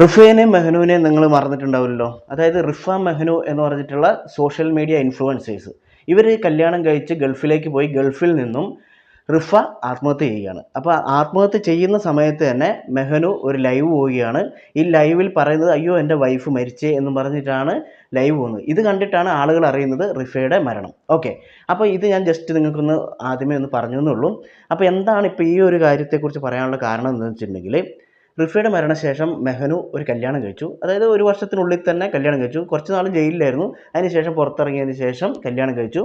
റിഫേനെയും മെഹനുവിനെയും നിങ്ങൾ മറന്നിട്ടുണ്ടാവില്ലല്ലോ. അതായത് റിഫ മെഹനു എന്ന് പറഞ്ഞിട്ടുള്ള സോഷ്യൽ മീഡിയ ഇൻഫ്ലുവൻസേഴ്സ് ഇവർ കല്യാണം കഴിച്ച് ഗൾഫിലേക്ക് പോയി ഗൾഫിൽ നിന്നും റിഫ ആത്മഹത്യ ചെയ്യുകയാണ്. അപ്പോൾ ആത്മഹത്യ ചെയ്യുന്ന സമയത്ത് തന്നെ മെഹനു ഒരു ലൈവ് പോവുകയാണ്. ഈ ലൈവിൽ പറയുന്നത് അയ്യോ എന്റെ വൈഫ് മരിച്ചേ എന്ന് പറഞ്ഞിട്ടാണ് ലൈവ് പോകുന്നത്. ഇത് കണ്ടിട്ടാണ് ആളുകൾ അറിയുന്നത് റിഫയുടെ മരണം. ഓക്കെ അപ്പോൾ ഇത് ഞാൻ ജസ്റ്റ് നിങ്ങൾക്കൊന്ന് ആദ്യമേ ഒന്ന് പറഞ്ഞു എന്നുള്ളൂ അപ്പോൾ എന്താണ് ഇപ്പോൾ ഈ ഒരു കാര്യത്തെക്കുറിച്ച് പറയാനുള്ള കാരണം എന്ന് വെച്ചിട്ടുണ്ടെങ്കിൽ റിഫയുടെ മരണശേഷം മെഹനു ഒരു കല്യാണം കഴിച്ചു. അതായത് ഒരു വർഷത്തിനുള്ളിൽ തന്നെ കല്യാണം കഴിച്ചു. കുറച്ച് നാൾ ജയിലിലായിരുന്നു. അതിനുശേഷം പുറത്തിറങ്ങിയതിന് ശേഷം കല്യാണം കഴിച്ചു.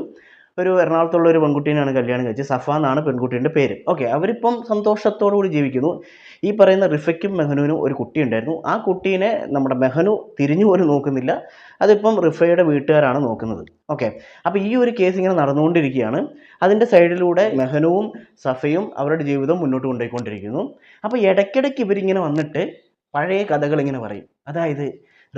ഒരു എറണാകുളത്തുള്ള ഒരു പെൺകുട്ടീനെയാണ് കല്യാണം കഴിച്ചത്. സഫ എന്നാണ് പെൺകുട്ടീന്റെ പേര്. ഓക്കെ അവരിപ്പം സന്തോഷത്തോടു കൂടി ജീവിക്കുന്നു. ഈ പറയുന്ന റിഫയ്ക്കും മെഹനുവിനും ഒരു കുട്ടി ഉണ്ടായിരുന്നു ആ കുട്ടീനെ നമ്മുടെ മെഹനു തിരിഞ്ഞു പോലും നോക്കുന്നില്ല. അതിപ്പം റിഫയുടെ വീട്ടുകാരാണ് നോക്കുന്നത്. ഓക്കെ അപ്പോൾ ഈ ഒരു കേസ് ഇങ്ങനെ നടന്നുകൊണ്ടിരിക്കുകയാണ്. അതിന്റെ സൈഡിലൂടെ മെഹനുവും സഫയും അവരുടെ ജീവിതം മുന്നോട്ട് കൊണ്ടുപോയിക്കൊണ്ടിരിക്കുന്നു. അപ്പോൾ ഇടയ്ക്കിടയ്ക്ക് ഇവരിങ്ങനെ വന്നിട്ട് പഴയ കഥകൾ ഇങ്ങനെ പറയും. അതായത്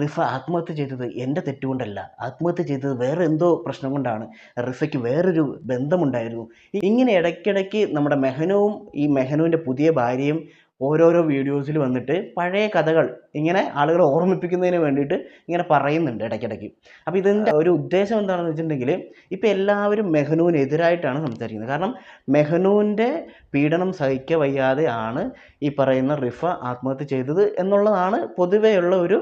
റിഫ ആത്മഹത്യ ചെയ്തത് എന്റെ തെറ്റുകൊണ്ടല്ല. ആത്മഹത്യ ചെയ്തത് വേറെ എന്തോ പ്രശ്നം കൊണ്ടാണ്. റിഫയ്ക്ക് വേറൊരു ബന്ധമുണ്ടായിരുന്നു. ഇങ്ങനെ ഇടയ്ക്കിടയ്ക്ക് നമ്മുടെ മെഹനവും ഈ മെഹനുവിന്റെ പുതിയ ഭാര്യയും ഓരോരോ വീഡിയോസിൽ വന്നിട്ട് പഴയ കഥകൾ ഇങ്ങനെ ആളുകളെ ഓർമ്മിപ്പിക്കുന്നതിന് വേണ്ടിയിട്ട് ഇങ്ങനെ പറയുന്നുണ്ട് ഇടയ്ക്കിടയ്ക്ക്. അപ്പോൾ ഇതിന്റെ ഒരു ഉദ്ദേശം എന്താണെന്ന് വെച്ചിട്ടുണ്ടെങ്കിൽ ഇപ്പോൾ എല്ലാവരും മെഹനുവിനെതിരായിട്ടാണ് സംസാരിക്കുന്നത്. കാരണം മെഹനുവിന്റെ പീഡനം സഹിക്ക വയ്യാതെയാണ് ഈ പറയുന്ന റിഫ ആത്മഹത്യ ചെയ്തത് എന്നുള്ളതാണ് പൊതുവെയുള്ള ഒരു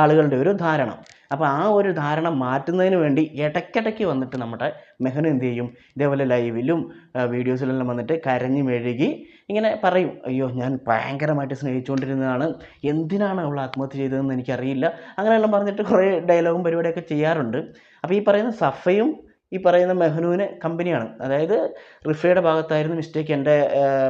ആളുകളുടെ ഒരു ധാരണ. അപ്പോൾ ആ ഒരു ധാരണ മാറ്റുന്നതിന് വേണ്ടി ഇടയ്ക്കിടയ്ക്ക് വന്നിട്ട് നമ്മുടെ മെഹനു എന്ത് ചെയ്യും? ഇതേപോലെ ലൈവിലും വീഡിയോസിലെല്ലാം വന്നിട്ട് കരഞ്ഞു മെഴുകി ഇങ്ങനെ പറയും അയ്യോ ഞാൻ ഭയങ്കരമായിട്ട് സ്നേഹിച്ചുകൊണ്ടിരുന്നതാണ്. എന്തിനാണ് അവൾ ആത്മഹത്യ ചെയ്തതെന്ന് എനിക്കറിയില്ല. അങ്ങനെയെല്ലാം പറഞ്ഞിട്ട് കുറേ ഡയലോഗും പരിപാടിയൊക്കെ ചെയ്യാറുണ്ട്. അപ്പോൾ ഈ പറയുന്ന സഫയും ഈ പറയുന്ന മെഹനുവിന് കമ്പനിയാണ്. അതായത് റിഫയുടെ ഭാഗത്തായിരുന്നു മിസ്റ്റേക്ക് എന്റെ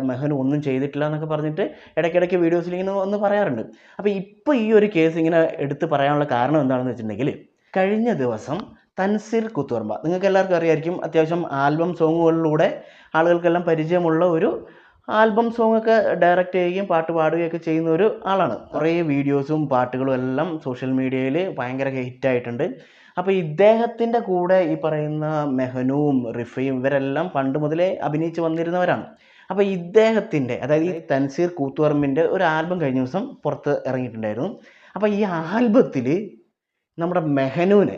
മെഹനു ഒന്നും ചെയ്തിട്ടില്ല എന്നൊക്കെ പറഞ്ഞിട്ട് ഇടയ്ക്കിടയ്ക്ക് വീഡിയോസിൽ ഇങ്ങനെ ഒന്ന് പറയാറുണ്ട്. അപ്പോൾ ഇപ്പോൾ ഈ ഒരു കേസ് ഇങ്ങനെ എടുത്ത് പറയാനുള്ള കാരണം എന്താണെന്ന് വെച്ചിട്ടുണ്ടെങ്കിൽ കഴിഞ്ഞ ദിവസം തൻസിർ കുത്തുവർമ്പ നിങ്ങൾക്ക് എല്ലാവർക്കും അറിയായിരിക്കും അത്യാവശ്യം ആൽബം സോങ്ങുകളിലൂടെ ആളുകൾക്കെല്ലാം പരിചയമുള്ള ഒരു ആൽബം സോങ്ങൊക്കെ ഡയറക്റ്റ് ചെയ്യുകയും പാട്ട് പാടുകയൊക്കെ ചെയ്യുന്ന ഒരു ആളാണ്. കുറേ വീഡിയോസും പാട്ടുകളും എല്ലാം സോഷ്യൽ മീഡിയയിൽ ഭയങ്കര ഹിറ്റായിട്ടുണ്ട്. അപ്പോൾ ഇദ്ദേഹത്തിന്റെ കൂടെ ഈ പറയുന്ന മെഹനുവും റിഫയും ഇവരെല്ലാം പണ്ട് മുതലേ അഭിനയിച്ച് വന്നിരുന്നവരാണ്. അപ്പോൾ ഇദ്ദേഹത്തിന്റെ അതായത് ഈ തൻസീർ കൂത്തുപറമ്പിന്റെ ഒരു ആൽബം കഴിഞ്ഞ ദിവസം പുറത്ത് ഇറങ്ങിയിട്ടുണ്ടായിരുന്നു. അപ്പോൾ ഈ ആൽബത്തിൽ നമ്മുടെ മെഹനുവിനെ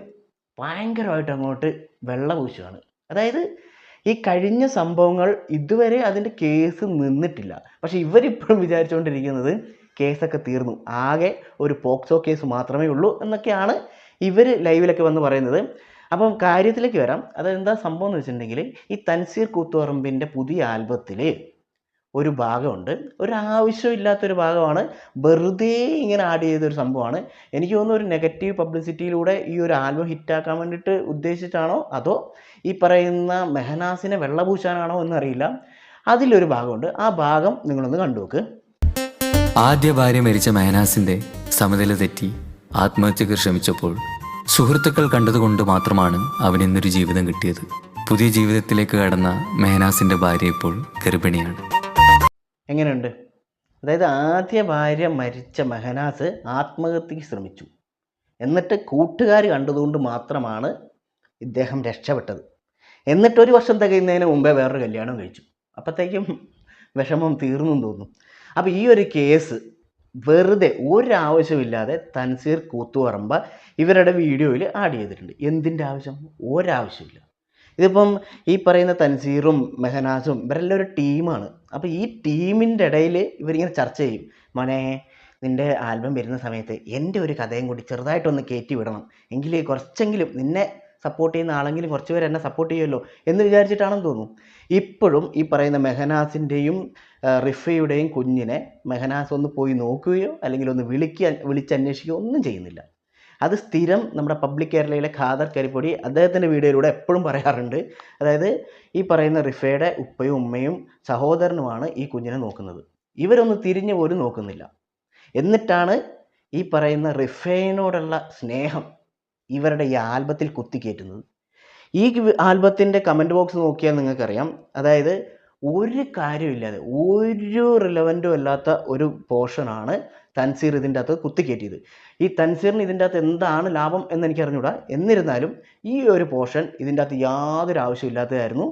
ഭയങ്കരമായിട്ട് അങ്ങോട്ട് വെള്ള പൂശുകയാണ് അതായത് ഈ കഴിഞ്ഞ സംഭവങ്ങൾ ഇതുവരെ അതിന്റെ കേസ് നിന്നിട്ടില്ല. പക്ഷേ ഇവരിപ്പോഴും വിചാരിച്ചുകൊണ്ടിരിക്കുന്നത് കേസൊക്കെ തീർന്നു. ആകെ ഒരു പോക്സോ കേസ് മാത്രമേ ഉള്ളൂ എന്നൊക്കെയാണ് ഇവർ ലൈവിലൊക്കെ വന്ന് പറയുന്നത്. അപ്പം കാര്യത്തിലേക്ക് വരാം. അതെന്താ സംഭവം എന്ന് വെച്ചിട്ടുണ്ടെങ്കിൽ ഈ തൻസീർ കൂത്തുപറമ്പിന്റെ പുതിയ ആൽബത്തിൽ ഒരു ഭാഗമുണ്ട്. ഒരു ആവശ്യമില്ലാത്തൊരു ഭാഗമാണ്. വെറുതെ ഇങ്ങനെ ആഡ് ചെയ്തൊരു സംഭവമാണ്. എനിക്ക് തോന്നുന്നു ഒരു നെഗറ്റീവ് പബ്ലിസിറ്റിയിലൂടെ ഈ ഒരു ആൽബം ഹിറ്റാക്കാൻ വേണ്ടിയിട്ട് ഉദ്ദേശിച്ചിട്ടാണോ? അതോ ഈ പറയുന്ന മെഹനാസിനെ വെള്ളപൂശാനാണോ എന്നറിയില്ല. അതിലൊരു ഭാഗമുണ്ട്. ആ ഭാഗം നിങ്ങളൊന്ന് കണ്ടു നോക്ക് ആദ്യ ഭാര്യ മരിച്ച മെഹനാസിന്റെ സമനില തെറ്റി ആത്മഹത്യക്ക് ശ്രമിച്ചപ്പോൾ സുഹൃത്തുക്കൾ കണ്ടതുകൊണ്ട് മാത്രമാണ് അവന് ഇന്നൊരു ജീവിതം കിട്ടിയത്. പുതിയ ജീവിതത്തിലേക്ക് കടന്ന മെഹനാസിന്റെ ഭാര്യ ഇപ്പോൾ ഗർഭിണിയാണ്. എങ്ങനെയുണ്ട്? അതായത് ആദ്യ ഭാര്യ മരിച്ച മെഹനാസ് ആത്മഹത്യക്ക് ശ്രമിച്ചു. എന്നിട്ട് കൂട്ടുകാർ കണ്ടതുകൊണ്ട് മാത്രമാണ് ഇദ്ദേഹം രക്ഷപ്പെട്ടത്. എന്നിട്ട് ഒരു വർഷം തികയുന്നതിന് മുമ്പേ വേറൊരു കല്യാണം കഴിച്ചു. അപ്പോഴത്തേക്കും വിഷമം തീർന്നു തോന്നും. അപ്പോൾ ഈ ഒരു കേസ് വെറുതെ ഒരാവശ്യമില്ലാതെ തൻസീർ കൂത്തുപറമ്പ ഇവരുടെ വീഡിയോയിൽ ആഡ് ചെയ്തിട്ടുണ്ട്. എന്തിന്റെ ആവശ്യം? ഒരാവശ്യമില്ല. ഇതിപ്പം ഈ പറയുന്ന തൻസീറും മെഹനാസും ഇവരെല്ലാം ഒരു ടീമാണ്. അപ്പോൾ ഈ ടീമിന്റെ ഇടയിൽ ഇവരിങ്ങനെ ചർച്ച ചെയ്യും. മോനെ നിന്റെ ആൽബം വരുന്ന സമയത്ത് എന്റെ ഒരു കഥയും കൂടി ചെറുതായിട്ടൊന്ന് കയറ്റി വിടണം. എങ്കിൽ കുറച്ചെങ്കിലും നിന്നെ സപ്പോർട്ട് ചെയ്യുന്ന ആളെങ്കിലും കുറച്ച് പേര് എന്നെ സപ്പോർട്ട് ചെയ്യുമല്ലോ എന്ന് വിചാരിച്ചിട്ടാണെന്ന് തോന്നുന്നു. ഇപ്പോഴും ഈ പറയുന്ന മെഹനാസിന്റെയും റിഫയുടെയും കുഞ്ഞിനെ മെഹനാസ് ഒന്ന് പോയി നോക്കുകയോ അല്ലെങ്കിൽ ഒന്ന് വിളിക്കുക വിളിച്ചന്വേഷിക്കുകയോ ഒന്നും ചെയ്യുന്നില്ല. അത് സ്ഥിരം നമ്മുടെ പബ്ലിക് കേരളയിലെ ഖാദർ കരിപ്പൊടി അദ്ദേഹത്തിന്റെ വീഡിയോയിലൂടെ എപ്പോഴും പറയാറുണ്ട്. അതായത് ഈ പറയുന്ന റിഫയുടെ ഉപ്പയും ഉമ്മയും സഹോദരനുമാണ് ഈ കുഞ്ഞിനെ നോക്കുന്നത്. ഇവരൊന്ന് തിരിഞ്ഞു പോലും നോക്കുന്നില്ല. എന്നിട്ടാണ് ഈ പറയുന്ന റിഫേനോടുള്ള സ്നേഹം ഇവരുടെ ഈ ആൽബത്തിൽ കുത്തിക്കയറ്റുന്നത് ഈ ആൽബത്തിന്റെ കമന്റ് ബോക്സ് നോക്കിയാൽ നിങ്ങൾക്കറിയാം. അതായത് ഒരു കാര്യമില്ലാതെ ഒരു റിലവന്റും അല്ലാത്ത ഒരു പോർഷനാണ് തൻസീർ ഇതിന്റെ അകത്ത് കുത്തിക്കയറ്റിയത് ഈ തൻസീറിന് ഇതിന്റെ അകത്ത് എന്താണ് ലാഭം എന്ന് എനിക്ക് അറിഞ്ഞൂടാ എന്നിരുന്നാലും ഈ ഒരു പോർഷൻ ഇതിന്റെ അകത്ത് യാതൊരു ആവശ്യമില്ലാത്തതായിരുന്നു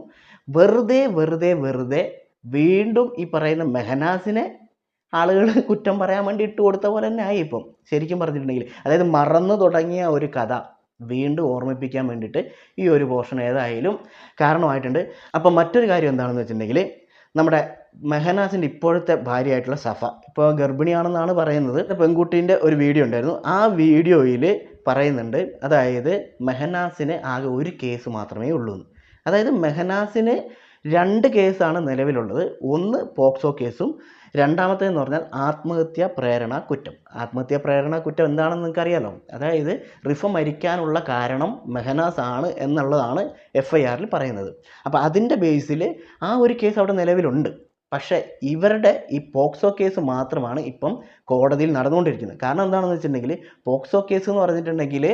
വെറുതെ വെറുതെ വെറുതെ വീണ്ടും ഈ പറയുന്ന മെഹനാസിനെ ആളുകൾ കുറ്റം പറയാൻ വേണ്ടി ഇട്ട് കൊടുത്ത പോലെ തന്നെ ആയി ഇപ്പം. ശരിക്കും പറഞ്ഞിട്ടുണ്ടെങ്കിൽ അതായത് മറന്നു തുടങ്ങിയ ഒരു കഥ വീണ്ടും ഓർമ്മിപ്പിക്കാൻ വേണ്ടിയിട്ട് ഈ ഒരു പോർഷൻ ഏതായാലും കാരണമായിട്ടുണ്ട്. അപ്പം മറ്റൊരു കാര്യം എന്താണെന്ന് വെച്ചിട്ടുണ്ടെങ്കിൽ നമ്മുടെ മെഹനാസിന്റെ ഇപ്പോഴത്തെ ഭാര്യയായിട്ടുള്ള സഫ. ഇപ്പോൾ ഗർഭിണിയാണെന്നാണ് പറയുന്നത്. പെൺകുട്ടീന്റെ ഒരു വീഡിയോ ഉണ്ടായിരുന്നു. ആ വീഡിയോയിൽ പറയുന്നുണ്ട് അതായത് മെഹനാസിന് ആകെ ഒരു കേസ് മാത്രമേ ഉള്ളൂ അതായത് മെഹനാസിന് രണ്ട് കേസാണ് നിലവിലുള്ളത്. ഒന്ന് പോക്സോ കേസും രണ്ടാമത്തേന്ന് പറഞ്ഞാൽ ആത്മഹത്യാ പ്രേരണ കുറ്റം. ആത്മഹത്യാ പ്രേരണ കുറ്റം എന്താണെന്ന് നിങ്ങൾക്ക് അറിയാലോ അതായത് റിഫ മരിക്കാനുള്ള കാരണം മെഹനാസ് ആണ് എന്നുള്ളതാണ് എഫ് ഐ ആറിൽ പറയുന്നത്. അപ്പോൾ അതിന്റെ ബേസിൽ ആ ഒരു കേസ് അവിടെ നിലവിലുണ്ട്. പക്ഷേ ഇവരുടെ ഈ പോക്സോ കേസ് മാത്രമാണ് ഇപ്പം കോടതിയിൽ നടന്നുകൊണ്ടിരിക്കുന്നത്. കാരണം എന്താണെന്ന് വെച്ചിട്ടുണ്ടെങ്കിൽ പോക്സോ കേസ് എന്ന് പറഞ്ഞിട്ടുണ്ടെങ്കിൽ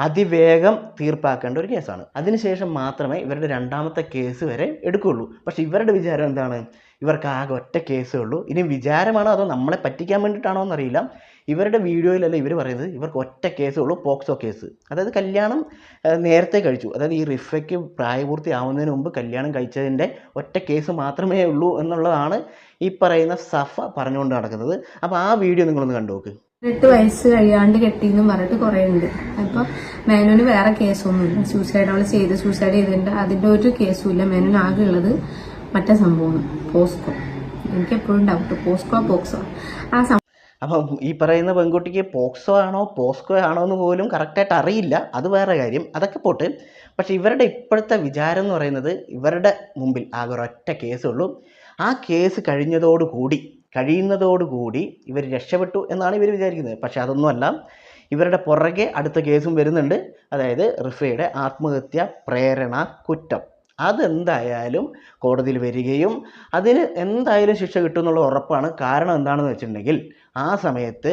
അതിവേഗം തീർപ്പാക്കേണ്ട ഒരു കേസാണ്. അതിനുശേഷം മാത്രമേ ഇവരുടെ രണ്ടാമത്തെ കേസ് വരെ എടുക്കുകയുള്ളൂ. പക്ഷേ ഇവരുടെ വിചാരം എന്താണ്? ഇവർക്ക് ആകെ ഒറ്റ കേസേ ഉള്ളൂ. ഇനി വിചാരമാണോ അതോ നമ്മളെ പറ്റിക്കാൻ വേണ്ടിയിട്ടാണോ എന്നറിയില്ല. ഇവരുടെ വീഡിയോയിലല്ല ഇവർ പറയുന്നത്? ഇവർക്ക് ഒറ്റ കേസേ ഉള്ളൂ പോക്സോ കേസ് അതായത് കല്യാണം നേരത്തെ കഴിച്ചു. അതായത് ഈ റിഫയ്ക്ക് പ്രായപൂർത്തി പ്രായപൂർത്തിയാവുന്നതിന് മുമ്പ് കല്യാണം കഴിച്ചതിന്റെ ഒറ്റ കേസ് മാത്രമേ ഉള്ളൂ എന്നുള്ളതാണ് ഈ പറയുന്ന സഫ പറഞ്ഞുകൊണ്ട് നടക്കുന്നത്. അപ്പോൾ ആ വീഡിയോ നിങ്ങളൊന്ന് കണ്ടുനോക്ക് എട്ട് വയസ്സ് കഴിയാണ്ട് കെട്ടിയെന്നും പറഞ്ഞിട്ട് കുറേ ഉണ്ട് അപ്പൊ മേനോന് വേറെ കേസൊന്നുമില്ല സൂസൈഡ് അവൾ ചെയ്ത് സൂസൈഡ് ചെയ്തിട്ടുണ്ട് അതിന്റെ ഒരു കേസും ഇല്ല. മേനോന് ആകെ ഉള്ളത് മറ്റേ സംഭവമാണ്. പോസ്കോ എനിക്ക് എപ്പോഴും ഡൗട്ട് പോസ്കോ പോക്സോ. ആ അപ്പം ഈ പറയുന്ന പെൺകുട്ടിക്ക് പോക്സോ ആണോ പോസ്കോ ആണോ എന്ന് പോലും കറക്റ്റായിട്ട് അറിയില്ല. അത് വേറെ കാര്യം. അതൊക്കെ പോട്ടെ. പക്ഷേ ഇവരുടെ ഇപ്പോഴത്തെ വിചാരം എന്ന് പറയുന്നത് ഇവരുടെ മുമ്പിൽ ആകെ ഒരൊറ്റ കേസേ ഉള്ളൂ. ആ കേസ് കഴിഞ്ഞതോടുകൂടി കഴിയുന്നതോടുകൂടി ഇവർ രക്ഷപ്പെട്ടു എന്നാണ് ഇവർ വിചാരിക്കുന്നത്. പക്ഷെ അതൊന്നുമല്ല. ഇവരുടെ പുറകെ അടുത്ത കേസും വരുന്നുണ്ട്. അതായത് റിഫയുടെ ആത്മഹത്യ പ്രേരണ കുറ്റം. അതെന്തായാലും കോടതിയിൽ വരികയും അതിന് എന്തായാലും ശിക്ഷ കിട്ടുമെന്നുള്ള ഉറപ്പാണ്. കാരണം എന്താണെന്ന് വെച്ചിട്ടുണ്ടെങ്കിൽ ആ സമയത്ത്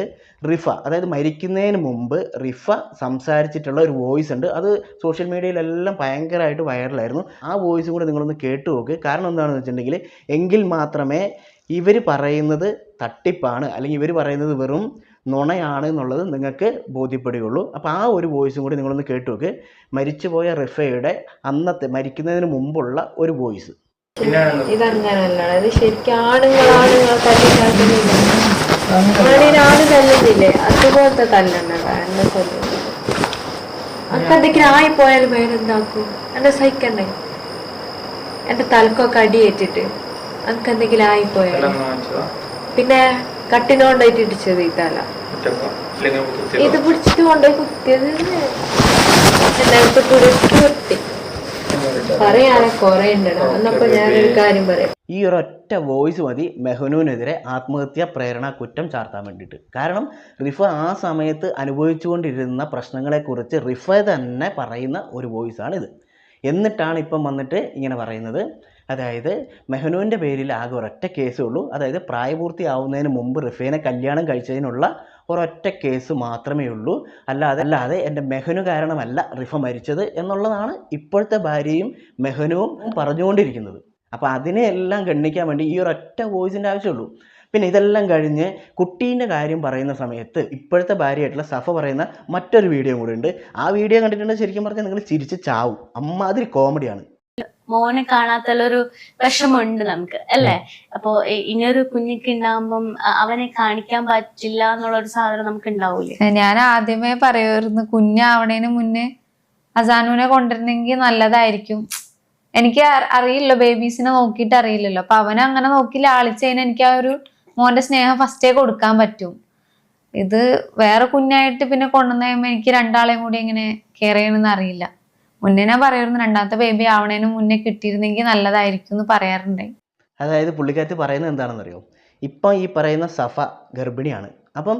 റിഫ അതായത് മരിക്കുന്നതിന് മുമ്പ് റിഫ സംസാരിച്ചിട്ടുള്ള ഒരു വോയിസ് ഉണ്ട്. അത് സോഷ്യൽ മീഡിയയിലെല്ലാം ഭയങ്കരമായിട്ട് വൈറലായിരുന്നു ആ വോയിസ് കൂടെ നിങ്ങളൊന്ന് കേട്ടു നോക്ക്. കാരണം എന്താണെന്ന് വെച്ചിട്ടുണ്ടെങ്കിൽ എങ്കിൽ മാത്രമേ ഇവർ പറയുന്നത് തട്ടിപ്പാണ് അല്ലെങ്കിൽ ഇവർ പറയുന്നത് വെറും നുണയാണ് എന്നുള്ളത് നിങ്ങൾക്ക് ബോധ്യപ്പെടുകയുള്ളൂ. അപ്പോൾ ആ ഒരു വോയിസും കൂടി നിങ്ങളൊന്ന് കേട്ടു നോക്ക്. മരിച്ചുപോയ റിഫയുടെ അന്നത്തെ മരിക്കുന്നതിന് മുമ്പുള്ള ഒരു വോയിസ് ഇതങ്ങനല്ല. ഇത് ശരിക്കും ആണുങ്ങളാണ് തല്ലുന്നില്ലേ? അതുപോലത്തെ എന്നെ എന്തെങ്കിലും ആയിപ്പോയാൽ വേറെന്താക്കും? എന്നെ സഹിക്കണ്ടേ? എന്റെ തലക്കൊക്കെ അടിയേറ്റിട്ട് അനക്ക് എന്തെങ്കിലും ആയിപ്പോയാൽ പിന്നെ കട്ടിനോണ്ടായിട്ട് ഇടിച്ചത് ഈ തല. ഇത് പിടിച്ചിട്ട് കൊണ്ടുപോയി കുത്തിയത്. എന്നെ കുറിച്ച് കുത്തി പറയാനെ കൊറേ ഉണ്ടല്ലോ. എന്നപ്പോ ഞാനൊരു കാര്യം പറയാം. ഈ ഒരൊറ്റ വോയിസ് മതി മെഹനുവിനെതിരെ ആത്മഹത്യാ പ്രേരണ കുറ്റം ചാർത്താൻ വേണ്ടിയിട്ട്. കാരണം റിഫ ആ സമയത്ത് അനുഭവിച്ചുകൊണ്ടിരുന്ന പ്രശ്നങ്ങളെക്കുറിച്ച് റിഫ തന്നെ പറയുന്ന ഒരു വോയിസാണിത്. ഇത് എന്നിട്ടാണ് ഇപ്പം വന്നിട്ട് ഇങ്ങനെ പറയുന്നത്. അതായത് മെഹനുവിന്റെ പേരിൽ ആകെ ഒരൊറ്റ കേസേ ഉള്ളൂ അതായത് പ്രായപൂർത്തിയാവുന്നതിന് മുമ്പ് റിഫേനെ കല്യാണം കഴിച്ചതിനുള്ള ഒരൊറ്റ കേസ് മാത്രമേ ഉള്ളൂ. അല്ലാതെ അല്ലാതെ എന്റെ മെഹനു കാരണമല്ല റിഫ മരിച്ചത് എന്നുള്ളതാണ് ഇപ്പോഴത്തെ ഭാര്യയും മെഹനുവും പറഞ്ഞുകൊണ്ടിരിക്കുന്നത്. അപ്പോൾ അതിനെയെല്ലാം ഗണ്ണിക്കാൻ വേണ്ടി ഈ ഒരൊറ്റ വോയിസിന്റെ ആവശ്യമുള്ളൂ. പിന്നെ ഇതെല്ലാം കഴിഞ്ഞ് കുട്ടീന്റെ കാര്യം പറയുന്ന സമയത്ത് ഇപ്പോഴത്തെ ഭാര്യയായിട്ടുള്ള സഫ പറയുന്ന മറ്റൊരു വീഡിയോ കൂടെ ഉണ്ട്. ആ വീഡിയോ കണ്ടിട്ടുണ്ടെങ്കിൽ ശരിക്കും പറഞ്ഞാൽ നിങ്ങൾ ചിരിച്ച് ചാവും. അമ്മാതിരി കോമഡിയാണ്. മോനെ കാണാത്തുള്ളൊരു വിഷമമുണ്ട് നമുക്ക് അല്ലേ? അപ്പൊ ഇനിയൊരു കുഞ്ഞിക്ക് ഉണ്ടാകുമ്പം അവനെ കാണിക്കാൻ പറ്റില്ല എന്നുള്ള ഒരു സാധനം നമുക്ക് ഉണ്ടാവൂലേ ഞാൻ ആദ്യമേ പറയുമായിരുന്നു കുഞ്ഞാവണേന് മുന്നേ അസാനുവിനെ കൊണ്ടുവരുന്നെങ്കിൽ നല്ലതായിരിക്കും. എനിക്ക് അറിയില്ല ബേബീസിനെ നോക്കിയിട്ട് അറിയില്ലല്ലോ. അപ്പൊ അവനെ അങ്ങനെ നോക്കി ലാളിച്ചതിന് എനിക്ക് ആ ഒരു മോന്റെ സ്നേഹം ഫസ്റ്റേ കൊടുക്കാൻ പറ്റും. ഇത് വേറെ കുഞ്ഞായിട്ട് പിന്നെ കൊണ്ടുവന്നു കഴിയുമ്പോൾ എനിക്ക് രണ്ടാളെയും കൂടി എങ്ങനെ കെയർ ചെയ്യണമെന്ന് അറിയില്ല. മുന്നേ ഞാൻ പറയായിരുന്നു രണ്ടാമത്തെ ബേബി ആവണേന് മുന്നേ കിട്ടിയിരുന്നെങ്കിൽ നല്ലതായിരിക്കും എന്ന് പറയാറുണ്ട് അതായത് പുള്ളിക്കാരത്തി പറയുന്നത് എന്താണെന്നറിയോ? ഇപ്പം ഈ പറയുന്ന സഫ ഗർഭിണിയാണ്. അപ്പം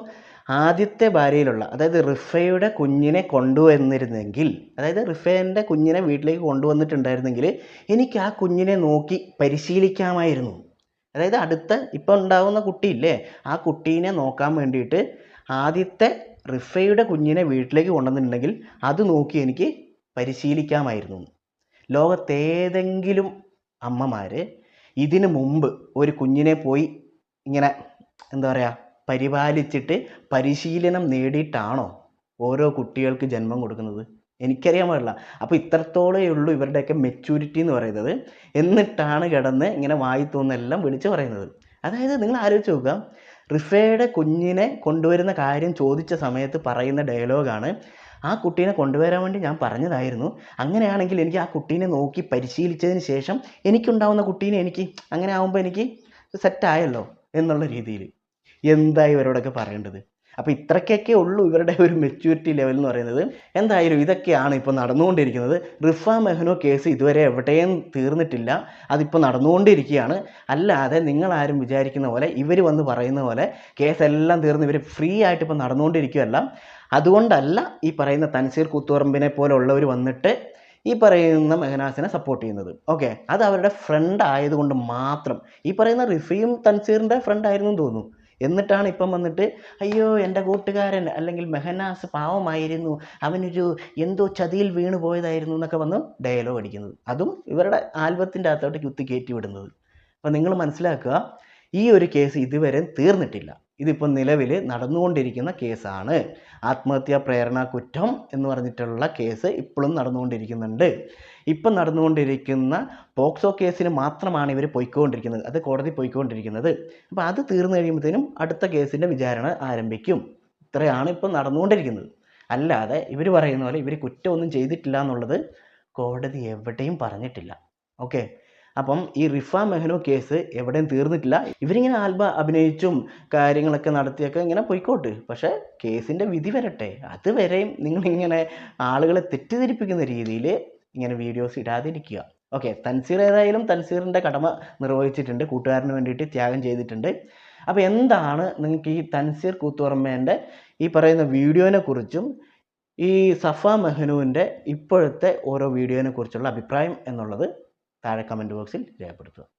ആദ്യത്തെ ഭാര്യയിലുള്ള അതായത് റിഫയുടെ കുഞ്ഞിനെ കൊണ്ടുവന്നിരുന്നെങ്കിൽ അതായത് റിഫേന്റെ കുഞ്ഞിനെ വീട്ടിലേക്ക് കൊണ്ടുവന്നിട്ടുണ്ടായിരുന്നെങ്കിൽ എനിക്ക് ആ കുഞ്ഞിനെ നോക്കി പരിശീലിക്കാമായിരുന്നു. അതായത് അടുത്ത ഇപ്പം ഉണ്ടാകുന്ന കുട്ടിയില്ലേ ആ കുട്ടീനെ നോക്കാൻ വേണ്ടിയിട്ട് ആദ്യത്തെ റിഫയുടെ കുഞ്ഞിനെ വീട്ടിലേക്ക് കൊണ്ടുവന്നിട്ടുണ്ടെങ്കിൽ അത് നോക്കി എനിക്ക് പരിശീലിക്കാമായിരുന്നു. ലോകത്തേതെങ്കിലും അമ്മമാർ ഇതിനു മുമ്പ് ഒരു കുഞ്ഞിനെ പോയി ഇങ്ങനെ എന്താ പറയുക പരിപാലിച്ചിട്ട് പരിശീലനം നേടിയിട്ടാണോ ഓരോ കുട്ടികൾക്ക് ജന്മം കൊടുക്കുന്നത്? എനിക്കറിയാൻ പാടില്ല. അപ്പോൾ ഇത്രത്തോളേ ഉള്ളൂ ഇവരുടെയൊക്കെ മെച്യൂരിറ്റി എന്ന് പറയുന്നത്. എന്നിട്ടാണ് കിടന്ന് ഇങ്ങനെ വായി തോന്നെല്ലാം വിളിച്ച് പറയുന്നത്. അതായത് നിങ്ങൾ ആലോചിച്ച് നോക്കുക. റിഫയുടെ കുഞ്ഞിനെ കൊണ്ടുവരുന്ന കാര്യം ചോദിച്ച സമയത്ത് പറയുന്ന ഡയലോഗാണ് ആ കുട്ടീനെ കൊണ്ടുവരാൻ വേണ്ടി ഞാൻ പറഞ്ഞതായിരുന്നു. അങ്ങനെയാണെങ്കിൽ എനിക്ക് ആ കുട്ടീനെ നോക്കി പരിശീലിച്ചതിന് ശേഷം എനിക്കുണ്ടാവുന്ന കുട്ടീനെ എനിക്ക് അങ്ങനെ ആകുമ്പോൾ എനിക്ക് സെറ്റായല്ലോ എന്നുള്ള രീതിയിൽ. എന്താ ഇവരോടൊക്കെ പറയേണ്ടത്? അപ്പോൾ ഇത്രയ്ക്കൊക്കെ ഉള്ളൂ ഇവരുടെ ഒരു മെച്യൂരിറ്റി ലെവൽ എന്ന് പറയുന്നത്. എന്തായാലും ഇതൊക്കെയാണ് ഇപ്പോൾ നടന്നുകൊണ്ടിരിക്കുന്നത്. റിഫ മെഹ്നോ കേസ് ഇതുവരെ എവിടെയും തീർന്നിട്ടില്ല. അതിപ്പോൾ നടന്നുകൊണ്ടിരിക്കുകയാണ്. അല്ലാതെ നിങ്ങളാരും വിചാരിക്കുന്ന പോലെ ഇവർ വന്ന് പറയുന്ന പോലെ കേസെല്ലാം തീർന്ന് ഇവർ ഫ്രീ ആയിട്ട് ഇപ്പോൾ നടന്നുകൊണ്ടിരിക്കുകയല്ല. അതുകൊണ്ടല്ല ഈ പറയുന്ന തൻസീർ കൂത്തുപറമ്പിനെ പോലുള്ളവർ വന്നിട്ട് ഈ പറയുന്ന മെഹനാസിനെ സപ്പോർട്ട് ചെയ്യുന്നത്. ഓക്കെ അത് അവരുടെ ഫ്രണ്ട് ആയതുകൊണ്ട് മാത്രം. ഈ പറയുന്ന റിഫയും തൻസീറിന്റെ ഫ്രണ്ട് ആയിരുന്നു എന്ന് തോന്നുന്നു. എന്നിട്ടാണ് ഇപ്പം വന്നിട്ട് അയ്യോ എന്റെ കൂട്ടുകാരൻ അല്ലെങ്കിൽ മെഹനാസ് പാവമായിരുന്നു. അവനൊരു എന്തോ ചതിയിൽ വീണ് പോയതായിരുന്നു എന്നൊക്കെ വന്ന് ഡയലോഗ് അടിക്കുന്നത്. അതും ഇവരുടെ ആൽബത്തിന്റെ അകത്തോട്ട് കുത്തി കയറ്റി വിടുന്നത്. അപ്പം നിങ്ങൾ മനസ്സിലാക്കുക ഈ ഒരു കേസ് ഇതുവരെ തീർന്നിട്ടില്ല. ഇതിപ്പോൾ നിലവിൽ നടന്നുകൊണ്ടിരിക്കുന്ന കേസാണ്. ആത്മഹത്യാ പ്രേരണ കുറ്റം എന്ന് പറഞ്ഞിട്ടുള്ള കേസ് ഇപ്പോഴും നടന്നുകൊണ്ടിരിക്കുന്നുണ്ട്. ഇപ്പം നടന്നുകൊണ്ടിരിക്കുന്ന പോക്സോ കേസിന് മാത്രമാണ് ഇവർ പൊയ്ക്കൊണ്ടിരിക്കുന്നത്. അത് കോടതി പൊയ്ക്കൊണ്ടിരിക്കുന്നത്. അപ്പോൾ അത് തീർന്നു കഴിയുമ്പോഴത്തേനും അടുത്ത കേസിന്റെ വിചാരണ ആരംഭിക്കും. ഇത്രയാണ് ഇപ്പം നടന്നുകൊണ്ടിരിക്കുന്നത്. അല്ലാതെ ഇവർ പറയുന്ന പോലെ ഇവർ കുറ്റമൊന്നും ചെയ്തിട്ടില്ല എന്നുള്ളത് കോടതി എവിടെയും പറഞ്ഞിട്ടില്ല. ഓക്കെ? അപ്പം ഈ റിഫ മെഹ്നു കേസ് എവിടെയും തീർന്നിട്ടില്ല. ഇവരിങ്ങനെ ആൽബ അഭിനയിച്ചും കാര്യങ്ങളൊക്കെ നടത്തിയൊക്കെ ഇങ്ങനെ പോയിക്കോട്ട്. പക്ഷേ കേസിന്റെ വിധി വരട്ടെ. അതുവരെയും നിങ്ങളിങ്ങനെ ആളുകളെ തെറ്റിദ്ധരിപ്പിക്കുന്ന രീതിയിൽ ഇങ്ങനെ വീഡിയോസ് ഇടാതിരിക്കുക. ഓക്കെ തൻസീർ ഏതായാലും തൻസീറിന്റെ കടമ നിർവഹിച്ചിട്ടുണ്ട്. കൂട്ടുകാരന് വേണ്ടിയിട്ട് ത്യാഗം ചെയ്തിട്ടുണ്ട്. അപ്പോൾ എന്താണ് നിങ്ങൾക്ക് ഈ തൻസീർ കൂത്തുപറമ്പേന്റെ ഈ പറയുന്ന വീഡിയോനെ കുറിച്ചും ഈ സഫ മെഹനുവിന്റെ ഇപ്പോഴത്തെ ഓരോ വീഡിയോനെ കുറിച്ചുള്ള അഭിപ്രായം എന്നുള്ളത് താഴെ കമന്റ് ബോക്സിൽ രേഖപ്പെടുത്തുക.